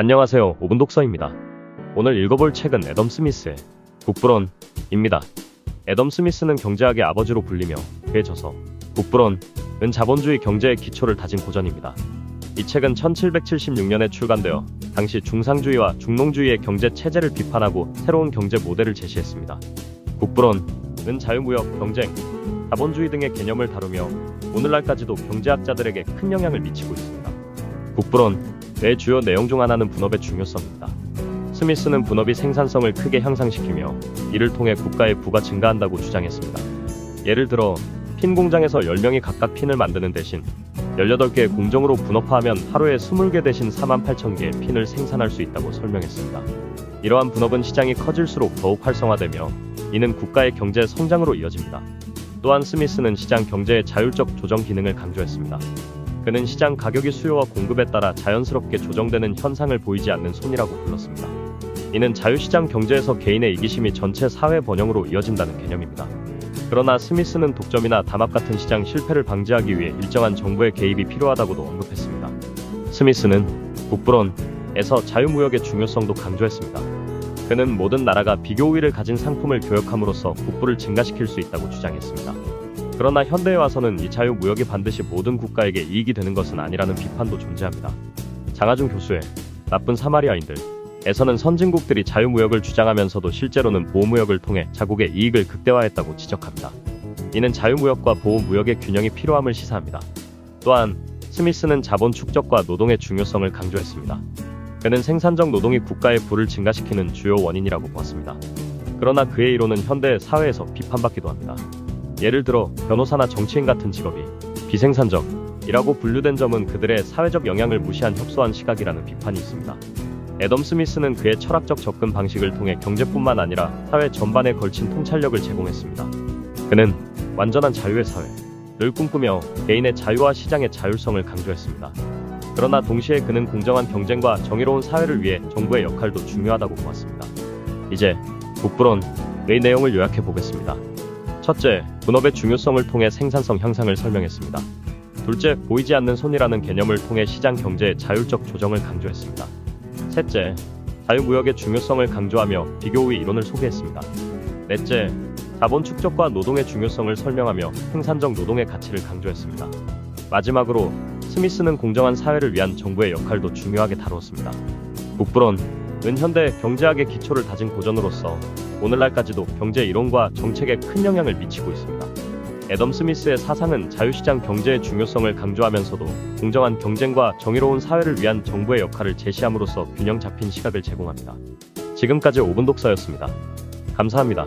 안녕하세요. 오분 독서입니다. 오늘 읽어볼 책은 애덤 스미스의 국부론입니다. 애덤 스미스는 경제학의 아버지로 불리며 그의 저서 국부론은 자본주의 경제의 기초를 다진 고전입니다. 이 책은 1776년에 출간되어 당시 중상주의와 중농주의의 경제 체제를 비판하고 새로운 경제 모델을 제시했습니다. 국부론은 자유무역, 경쟁, 자본주의 등의 개념을 다루며 오늘날까지도 경제학자들에게 큰 영향을 미치고 있습니다. 국부론 의 주요 내용 중 하나는 분업의 중요성입니다. 스미스는 분업이 생산성을 크게 향상시키며 이를 통해 국가의 부가 증가한다고 주장했습니다. 예를 들어 핀 공장에서 10명이 각각 핀을 만드는 대신 18개의 공정으로 분업화하면 하루에 20개 대신 4만 8천 개의 핀을 생산할 수 있다고 설명했습니다. 이러한 분업은 시장이 커질수록 더욱 활성화되며 이는 국가의 경제 성장으로 이어집니다. 또한 스미스는 시장 경제의 자율적 조정 기능을 강조했습니다. 그는 시장 가격이 수요와 공급에 따라 자연스럽게 조정되는 현상을 보이지 않는 손이라고 불렀습니다. 이는 자유시장 경제에서 개인의 이기심이 전체 사회 번영으로 이어진다는 개념입니다. 그러나 스미스는 독점이나 담합 같은 시장 실패를 방지하기 위해 일정한 정부의 개입이 필요하다고도 언급했습니다. 스미스는 북부론에서 자유무역의 중요성도 강조했습니다. 그는 모든 나라가 비교 우위를 가진 상품을 교역함으로써 국부를 증가시킬 수 있다고 주장했습니다. 그러나 현대에 와서는 이 자유무역이 반드시 모든 국가에게 이익이 되는 것은 아니라는 비판도 존재합니다. 장하준 교수의 나쁜 사마리아인들 에서는 선진국들이 자유무역을 주장하면서도 실제로는 보호무역을 통해 자국의 이익을 극대화했다고 지적합니다. 이는 자유무역과 보호무역의 균형이 필요함을 시사합니다. 또한 스미스는 자본 축적과 노동의 중요성을 강조했습니다. 그는 생산적 노동이 국가의 부를 증가시키는 주요 원인이라고 보았습니다. 그러나 그의 이론은 현대 사회에서 비판받기도 합니다. 예를 들어 변호사나 정치인 같은 직업이 비생산적이라고 분류된 점은 그들의 사회적 영향을 무시한 협소한 시각이라는 비판이 있습니다. 애덤 스미스는 그의 철학적 접근 방식을 통해 경제뿐만 아니라 사회 전반에 걸친 통찰력을 제공했습니다. 그는 완전한 자유의 사회를 꿈꾸며 개인의 자유와 시장의 자율성을 강조했습니다. 그러나 동시에 그는 공정한 경쟁과 정의로운 사회를 위해 정부의 역할도 중요하다고 보았습니다. 이제 북부론 의 내용을 요약해 보겠습니다. 첫째, 분업의 중요성을 통해 생산성 향상을 설명했습니다. 둘째, 보이지 않는 손이라는 개념을 통해 시장 경제의 자율적 조정을 강조했습니다. 셋째, 자유무역의 중요성을 강조하며 비교 우위 이론을 소개했습니다. 넷째, 자본 축적과 노동의 중요성을 설명하며 생산적 노동의 가치를 강조했습니다. 마지막으로 스미스는 공정한 사회를 위한 정부의 역할도 중요하게 다루었습니다. 북부론은 현대 경제학의 기초를 다진 고전으로서 오늘날까지도 경제 이론과 정책에 큰 영향을 미치고 있습니다. 애덤 스미스의 사상은 자유시장 경제의 중요성을 강조하면서도 공정한 경쟁과 정의로운 사회를 위한 정부의 역할을 제시함으로써 균형 잡힌 시각을 제공합니다. 지금까지 5분 독서였습니다. 감사합니다.